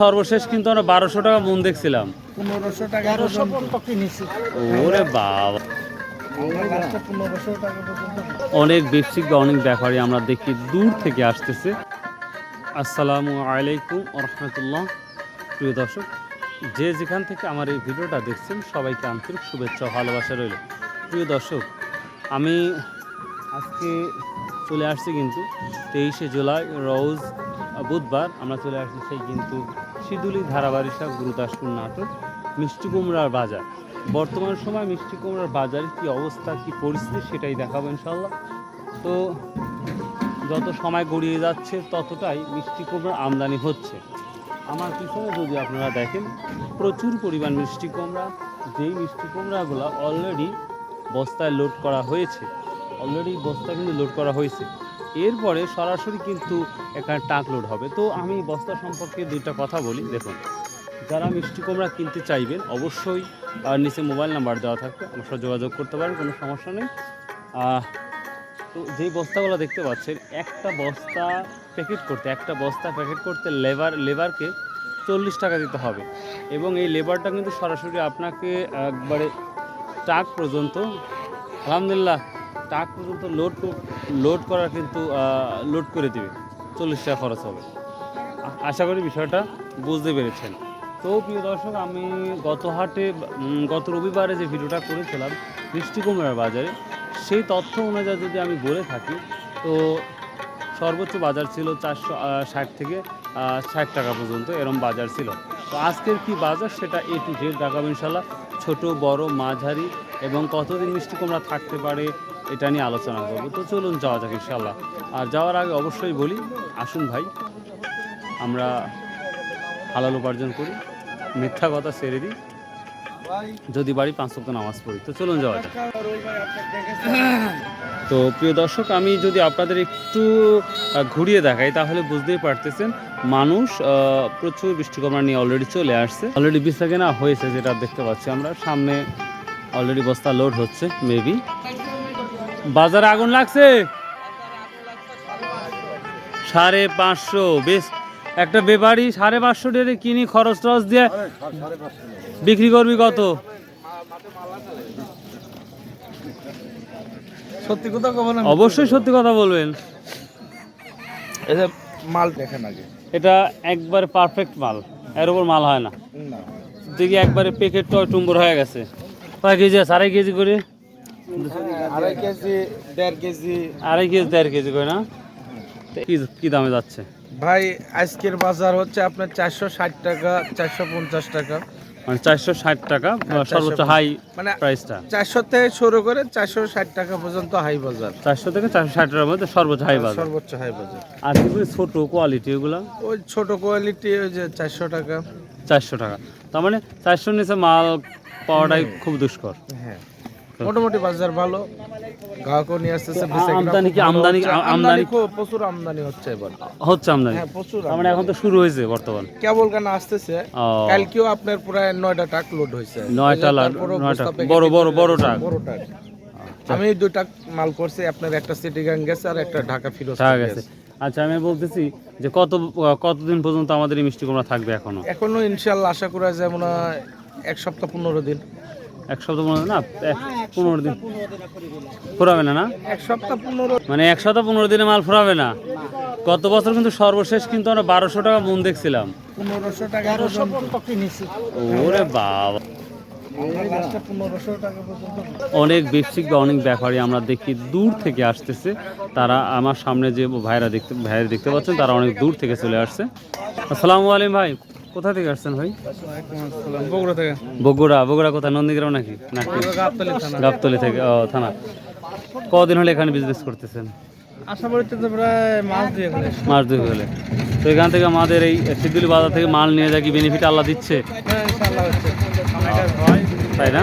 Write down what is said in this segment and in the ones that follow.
সর্বশেষ কিন্তু আমরা বারোশো টাকা মন দেখছিলাম। পনেরোশো টাকা ওরে বাবা। অনেক ব্যবসায়িক বা অনেক ব্যাপারী আমরা দেখি দূর থেকে আসতেছে। আসসালামু আলাইকুম রহমতুল্লাহ। প্রিয় দর্শক যে যেখান থেকে আমার এই ভিডিওটা দেখছেন সবাইকে আন্তরিক শুভেচ্ছা ভালোবাসা রইল। প্রিয় দর্শক আমি আজকে চলে আসছি কিন্তু তেইশে জুলাই রোজ বুধবার আমরা চলে আসছি সেই কিন্তু শিদুলি ধারাবারিশা গুরুদাসপুর নাটক, মিষ্টি কুমড়ার বাজার। বর্তমান সময় মিষ্টি কুমড়ার বাজারের কী অবস্থা, কী পরিস্থিতি সেটাই দেখাবো ইনশাল্লাহ তো যত সময় গড়িয়ে যাচ্ছে ততটাই মিষ্টি কুমড়ার আমদানি হচ্ছে। আমার পিছনে যদি আপনারা দেখেন, প্রচুর পরিমাণ মিষ্টি কুমড়া। যেই মিষ্টি কুমড়াগুলো অলরেডি বস্তায় লোড করা হয়েছে, অলরেডি বস্তা কিন্তু লোড করা হয়েছে। এরপরে সরাসরি কিন্তু এখানে টাক লোড হবে। তো আমি বস্তা সম্পর্কে দুইটা কথা বলি, দেখুন। যারা মিষ্টি কুমড়া কিনতে চাইবেন, অবশ্যই নিচে মোবাইল নাম্বার দেওয়া থাকবে, আমার সাথে যোগাযোগ করতে পারেন, কোনো সমস্যা নেই। তো যেই বস্তাগুলো দেখতে পাচ্ছেন, একটা বস্তা প্যাকেট করতে, একটা বস্তা প্যাকেট করতে লেবার লেবারকে চল্লিশ টাকা দিতে হবে। এবং এই লেবারটা কিন্তু সরাসরি আপনাকে একবারে টাক পর্যন্ত, আলহামদুলিল্লাহ টাক পর্যন্ত লোড লোড করা কিন্তু লোড করে দিবে। চল্লিশ টাকা খরচ হবে। আশা করি বিষয়টা বুঝতে পেরেছেন। তো প্রিয় দর্শক, আমি গত হাটে গত রবিবারে যে ভিডিওটা করেছিলাম মিষ্টি কুমড়ার বাজারে, সেই তথ্য অনুযায়ী যদি আমি বলে থাকি, তো সর্বোচ্চ বাজার ছিল চারশো ষাট থেকে ষাট টাকা পর্যন্ত, এরম বাজার ছিল। তো আজকের কি বাজার সেটা এ টু জেড দেখাবো ইনশাল্লাহ ছোট, বড়, মাঝারি এবং কতদিন মিষ্টি কুমড়া থাকতে পারে এটা নিয়ে আলোচনা করব। তো চলুন যাওয়া যাক ইনশাল্লাহ আর যাওয়ার আগে অবশ্যই বলি, আসুন ভাই, আমরা হালাল উপার্জন করি, মিথ্যা কথা ছেড়ে দিই, যদি বাড়ি পাঁচ সপ্তাহ নামাজ পড়ি। তো চলুন যাওয়া যাক। তো প্রিয় দর্শক, আমি যদি আপনাদের একটু ঘুরিয়ে দেখাই, তাহলে বুঝতেই পারতেছেন, মানুষ প্রচুর বৃষ্টিকমা নিয়ে অলরেডি চলে আসছে। অলরেডি বিছা না হয়েছে, যেটা দেখতে পাচ্ছি আমরা। সামনে অলরেডি বস্তা লোড হচ্ছে মেবি বাজারে আগুন লাগছে? সাড়ে পাঁচশো বেশ। একটা বেবাড়ি সাড়ে পাঁচশো ডেরে কিনি খরচ টরচ দিয়ে বিক্রি করবি কত? সত্যি কথা অবশ্যই সত্যি কথা বলবেন। মাল দেখেন আগে। এটা একবারে পারফেক্ট মাল এর উপর মাল হয় না। না। দেখি একবারে প্যাকেট টয় টুম্বর হয়ে গেছে। কয় কেজি আড়াই কেজি করে? আড়াই কেজি দেড় কেজি। আড়াই কেজি দেড় কেজি করে না? কি দামে যাচ্ছে? ভাই আজকের বাজার হচ্ছে আপনার চারশো ষাট টাকা চারশো পঞ্চাশ টাকা। মানে চারশো ষাট টাকা হ্যাঁ, সর্বোচ্চ হাই মানে প্রাইসটা চারশো থেকে শুরু করে চারশো ষাট টাকা পর্যন্ত হাই বাজার। চারশো থেকে চারশো ষাট টাকার মধ্যে সর্বোচ্চ হাই বাজার। সর্বোচ্চ হাই বাজার। আর যেগুলো ছোট কোয়ালিটি ওই ছোট কোয়ালিটি ওই যে চারশো টাকা। চারশো টাকা। তার মানে চারশোর নিচে মাল পাওয়াটাই খুব দুষ্কর। হ্যাঁ। মোটামুটি বাজার ভালো। গ্রাহকও নিয়ে আসতেছে আমদানি কি- আমদানি- আমদানি- খুব প্রচুর আমদানি হচ্ছে এবার। হচ্ছে আমদানি। হ্যাঁ প্রচুর মানে এখন তো শুরু হয়েছে বর্তমান। কেবল কেন আসতেছে কালকেও আপনার প্রায় নয়টা টাক লোড হয়েছে। নয়টা নয়টা। বড় বড় বড় টাক। বড় টাক আমি দুইটা মাল করছি আপনার একটা সিটি গাং গেছে আর একটা ঢাকা ফিরোজ গেছে। আচ্ছা আমি বলতেছি যে কত কতদিন পর্যন্ত আমাদের এই মিষ্টি কুমড়া থাকবে এখনও? এখনও ইনশাল্লাহ আশা করা যায় মনে এক সপ্তাহ পনেরো দিন। এক সপ্তাহ পনেরো না এক পনেরো দিন। ফুরাবে না না? এক সপ্তাহ পনেরো। মানে এক সপ্তাহ পনেরো দিনে মাল ফুরাবে না। গত বছর কিন্তু সর্বশেষ কিন্তু আমরা বারোশো টাকা মন দেখছিলাম। পনেরোশো টাকা ওরে বাবা। অনেক ব্যবসায়িক বা অনেক ব্যাপারী আমরা দেখি দূর থেকে আসতেছে। তারা আমার সামনে যে ভাইরা দেখতে ভাইরা দেখতে পাচ্ছেন তারা অনেক দূর থেকে চলে আসছে। আসসালামু আলাইকুম ভাই। কোথা থেকে আসছেন ভাই? বগুড়া থেকে। বগুড়া বগুড়া কোথায়? নন্দীগ্রাম নাকি? গাবতলি থেকে ও থানা। কদিন হলে এখানে বিজনেস করতেছেন? আশা করি তো প্রায় মাস দিয়ে গেলে মাস দুই হলে। তো এখান থেকে আমাদের এই সিদ্ধুলি বাজার থেকে মাল নিয়ে যায় কি বেনিফিট আল্লাহ দিচ্ছে? হ্যাঁ তাই না?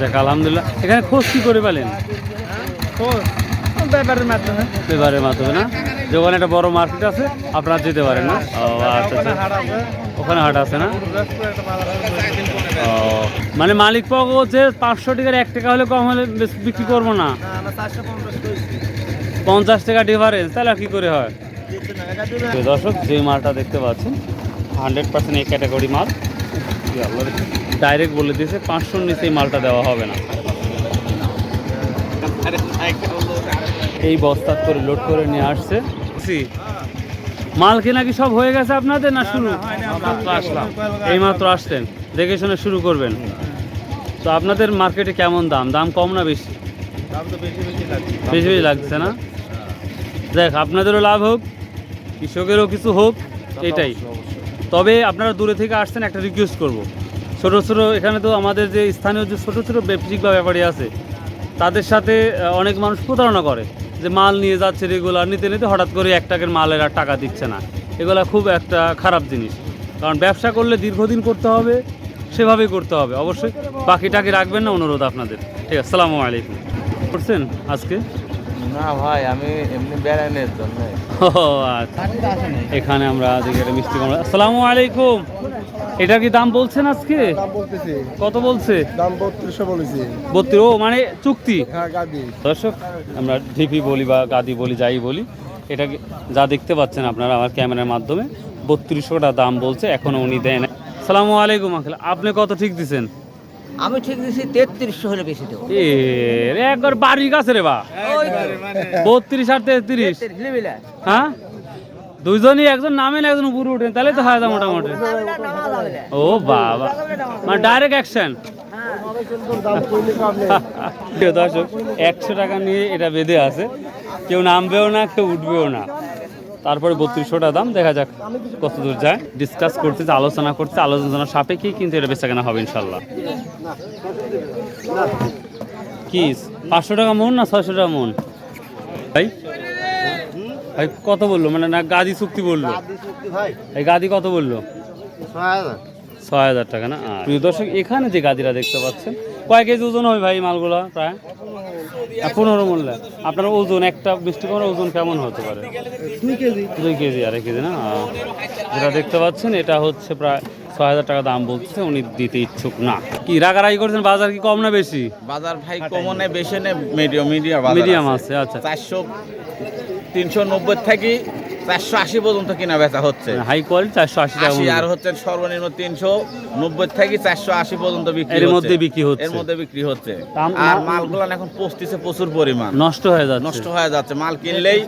দেখ আলহামদুলিল্লাহ। এখানে খোঁজ কি করে পেলেন? তো ব্যাপারের মাধ্যমে? পেপারের মাধ্যমে না? যে ওখানে একটা বড় মার্কেট আছে আপনারা যেতে পারেন না? ও আচ্ছা ওখানে আচ্ছা হাট আছে। ওখানে হাট আছে না? ও মানে মালিক পাওয়া হচ্ছে পাঁচশো টাকার এক টাকা হলে কম হলে বেশ বিক্রি করব না? পঞ্চাশ টাকা ডিফারেন্স তাহলে আর কি করে হয়? দর্শক যে মালটা দেখতে পাচ্ছেন হান্ড্রেড পার্সেন্ট এই ক্যাটাগরি মাল। ডাইরেক্ট বলে দিয়েছে পাঁচশোর নিচে এই মালটা দেওয়া হবে না। এই বস্তা করে লোড করে নিয়ে আসছে। মাল কেনা কি সব হয়ে গেছে আপনাদের না শুরু? আসলাম। এই মাত্র আসছেন। দেখে শুনে শুরু করবেন। তো আপনাদের মার্কেটে কেমন দাম? দাম কম না বেশি? বেশি বেশি লাগছে। না? দেখ আপনাদেরও লাভ হোক কৃষকেরও কিছু হোক এটাই। তবে আপনারা দূরে থেকে আসছেন একটা রিকোয়েস্ট করব। ছোটো ছোটো এখানে তো আমাদের যে স্থানীয় যে ছোটো ছোটো ব্যবসায়িক বা ব্যাপারী আছে তাদের সাথে অনেক মানুষ প্রতারণা করে। যে মাল নিয়ে যাচ্ছে রেগুলার নিতে নিতে হঠাৎ করে এক টাকার মালের আর টাকা দিচ্ছে না। এগুলা খুব একটা খারাপ জিনিস। কারণ ব্যবসা করলে দীর্ঘদিন করতে হবে সেভাবেই করতে হবে। অবশ্যই বাকি টাকি রাখবেন না অনুরোধ আপনাদের। ঠিক আছে সালামু আলাইকুম। করছেন আজকে? না ভাই আমি এমনি বেড়ানোর জন্য। ও আচ্ছা। এখানে আমরা একটা মিষ্টি আসসালামু আলাইকুম। এটা কি দাম বলছেন আজকে? দাম বলতেছি। কত বলছে? দাম বত্রিশশো বলেছি। বত্রিশ ও মানে চুক্তি? হ্যাঁ গাদি। দর্শক আমরা ঢিপি বলি বা গাদি বলি যাই বলি এটা যা দেখতে পাচ্ছেন আপনারা আমার ক্যামেরার মাধ্যমে বত্রিশশোটা দাম বলছে এখনও উনি দেয় না সালামু আলাইকুম আঙ্কেল। আপনি কত ঠিক দিছেন? আমি ঠিক দিছি তেত্রিশশো হলে বেশি দেবো। এ রে, একবার বাড়ির কাছে রে বা। বত্রিশ আর তেত্রিশ। হ্যাঁ? দুইজনই একজন নামেন, একজন উপরে উঠেন, তাহলে তো হয় মোটামুটি। ও বাবা। মানে ডাইরেক্ট অ্যাকশন দর্শক, একশো টাকা নিয়ে এটা বেঁধে আছে। কেউ নামবেও না, কেউ উঠবেও না। তারপরে বত্রিশশোটা দাম, দেখা যাক কত দূর যায়। ডিসকাস করতেছে, আলোচনা করছে আলোচনা সাপেক্ষেই কিন্তু এটা বেচা কেনা হবে, ইনশাল্লাহ। কি পাঁচশো টাকা মন না ছয়শো টাকা মন? ভাই ভাই কত বলল? মানে না গাদি চুক্তি বলল? এই গাদি কত বলল? ছয় হাজার। টাকা না? আর প্রিয় দর্শক এখানে যে গাদিরা দেখতে পাচ্ছেন কয় কেজি ওজন হবে ভাই মালগুলা প্রায়? পনেরো মূল্য আপনার ওজন একটা মিষ্টি করার ওজন কেমন হতে পারে? দুই কেজি। দুই কেজি আড়াই কেজি না? যেটা দেখতে পাচ্ছেন এটা হচ্ছে প্রায় ছয় হাজার টাকা দাম বলছে উনি দিতে ইচ্ছুক না। কি রাগারাগি করছেন? বাজার কি কম না বেশি? বাজার ভাই কমনে বেশি নে? মিডিয়াম মিডিয়াম মিডিয়াম আছে আচ্ছা। চারশো তিনশো নব্বই থেকে চারশো আশি পর্যন্ত কিনা বেচা হচ্ছে। হাই কোয়ালিটি চারশো আশি আশি আর হচ্ছে সর্বনিম্ন তিনশো নব্বই থেকে চারশো আশি পর্যন্ত বিক্রি এর মধ্যে বিক্রি হচ্ছে। এর মধ্যে বিক্রি হচ্ছে। আর মালগুলো এখন পচতেছে প্রচুর পরিমাণ। নষ্ট হয়ে যাচ্ছে। নষ্ট হয়ে যাচ্ছে। মাল কিনলেই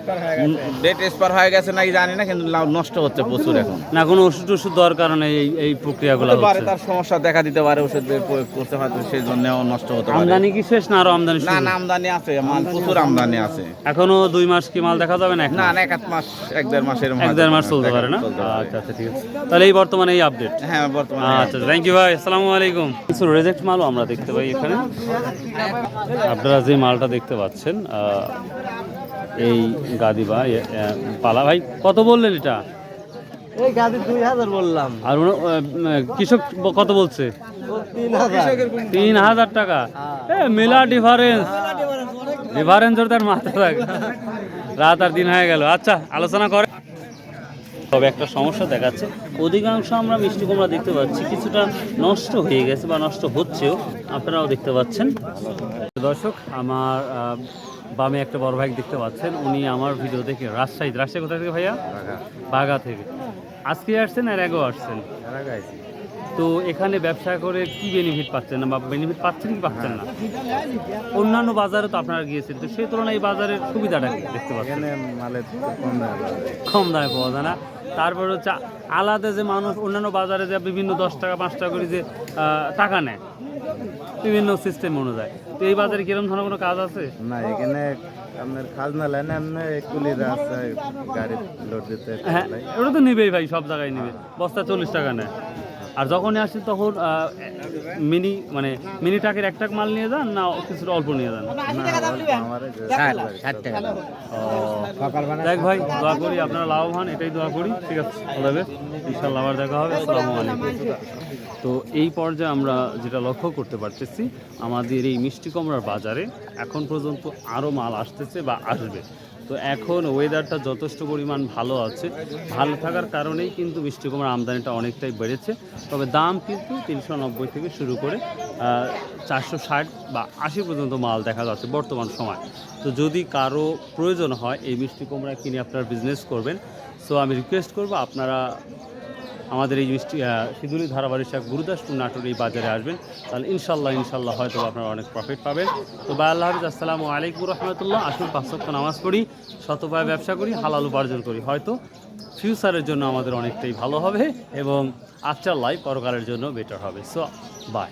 ডেট এক্সপায়ার হয়ে গেছে নাকি জানি না কিন্তু নষ্ট হচ্ছে প্রচুর এখন। না কোনো ওষুধ ওষুধ দরকার নেই এই এই প্রক্রিয়াগুলো পারে তার সমস্যা দেখা দিতে পারে ওষুধ প্রয়োগ করতে হয়তো সেই জন্য নষ্ট হতে পারে। আমদানি কি শেষ না আরও আমদানি না আমদানি আছে। মাল প্রচুর আমদানি আছে। এখনও দুই মাস কি মাল দেখা যাবে না না না এক মাস এক দেড় মাসের এক দেড় মাস চলতে পারে না? আচ্ছা আচ্ছা ঠিক আছে। তাহলে এই বর্তমানে এই আপডেট হ্যাঁ বর্তমানে আচ্ছা থ্যাংক ইউ ভাই। আসসালামু আলাইকুম। কিছু রেজেক্ট মালও আমরা দেখতে পাই এখানে। আপনারা যে মালটা দেখতে পাচ্ছেন এই গাদি বা পালা ভাই কত বললেন এটা? এই গাড়ি দুই হাজার বললাম। আর কৃষক কত বলছে? তিন হাজার। টাকা। এ মেলা ডিফারেন্স ওর তার মাথা থাকে রাত আর দিন হয়ে গেল। আচ্ছা আলোচনা করে। তবে একটা সমস্যা দেখাচ্ছে। অধিকাংশ আমরা মিষ্টি কুমড়া দেখতে পাচ্ছি কিছুটা নষ্ট হয়ে গেছে বা নষ্ট হচ্ছেও। আপনারাও দেখতে পাচ্ছেন। দর্শক আমার বামে একটা বড় ভাই দেখতে পাচ্ছেন। উনি আমার ভিডিও দেখে রাজশাহী রাজশাহী কোথা থেকে ভাইয়া? বাগা থেকে। আজকে আসছেন আর আগেও আসছেন? তো এখানে ব্যবসা করে কি বেনিফিট পাচ্ছেন না বা বেনিফিট পাচ্ছেন কি পাচ্ছেন না? অন্যান্য বাজারে তো আপনারা গিয়েছেন তো সেই তুলনায় এই বাজারের সুবিধাটা দেখতে পাচ্ছেন? কম দামে পাওয়া যায়। না। তারপর হচ্ছে আলাদা যে মানুষ অন্যান্য বাজারে যে বিভিন্ন দশ টাকা পাঁচ টাকা করে যে টাকা নেয় বিভিন্ন সিস্টেম অনুযায়ী। তো এই বাজারে কীরকম ধরনের কোনো কাজ আছে? না এখানে আপনার খাজনা এমনি কুলিরা আছে গাড়ি লোড দিতে হ্যাঁ ওটা তো নিবেই ভাই সব জায়গায় নিবে। বস্তা চল্লিশ টাকা নেয়। আর যখনই আসি তখন মিনি মানে মিনি টাকের এক টাক মাল নিয়ে যান না কিছুটা অল্প নিয়ে যান? দেখ ভাই দোয়া করি আপনারা লাভবান এটাই দোয়া করি ঠিক আছে? হবে ইনশাল্লাহ আবার দেখা হবে। আসসালামু আলাইকুম। তো এই পর্যায়ে আমরা যেটা লক্ষ্য করতে পারতেছি আমাদের এই মিষ্টি কুমড়ার বাজারে এখন পর্যন্ত আরও মাল আসতেছে বা আসবে। তো এখন ওয়েদারটা যথেষ্ট পরিমাণ ভালো আছে। ভালো থাকার কারণেই কিন্তু মিষ্টি কুমড়ার আমদানিটা অনেকটাই বেড়েছে। তবে দাম কিন্তু তিনশো নব্বই থেকে শুরু করে চারশো ষাট বা আশি পর্যন্ত মাল দেখা যাচ্ছে বর্তমান সময়। তো যদি কারও প্রয়োজন হয় এই মিষ্টি কুমড়া কিনে আপনারা বিজনেস করবেন সো আমি রিকোয়েস্ট করব আপনারা আমাদের এই সিঁদুরি ধারাবাড়ি শাক গুরুদাসপুর নাটোর এই বাজারে আসবেন, তাহলে ইনশাল্লাহ ইনশাল্লাহ হয়তো আপনারা অনেক প্রফিট পাবেন। তো বা আল্লাহ হাফিজ, আসসালামু আলাইকুম রহমতুল্লাহ। আসুন পাঁচশক্ত নামাজ পড়ি শতভাবে ব্যবসা করি, হালাল উপার্জন করি। হয়তো ফিউচারের জন্য আমাদের অনেকটাই ভালো হবে এবং আফটার লাইফ পরকারের জন্য বেটার হবে। So by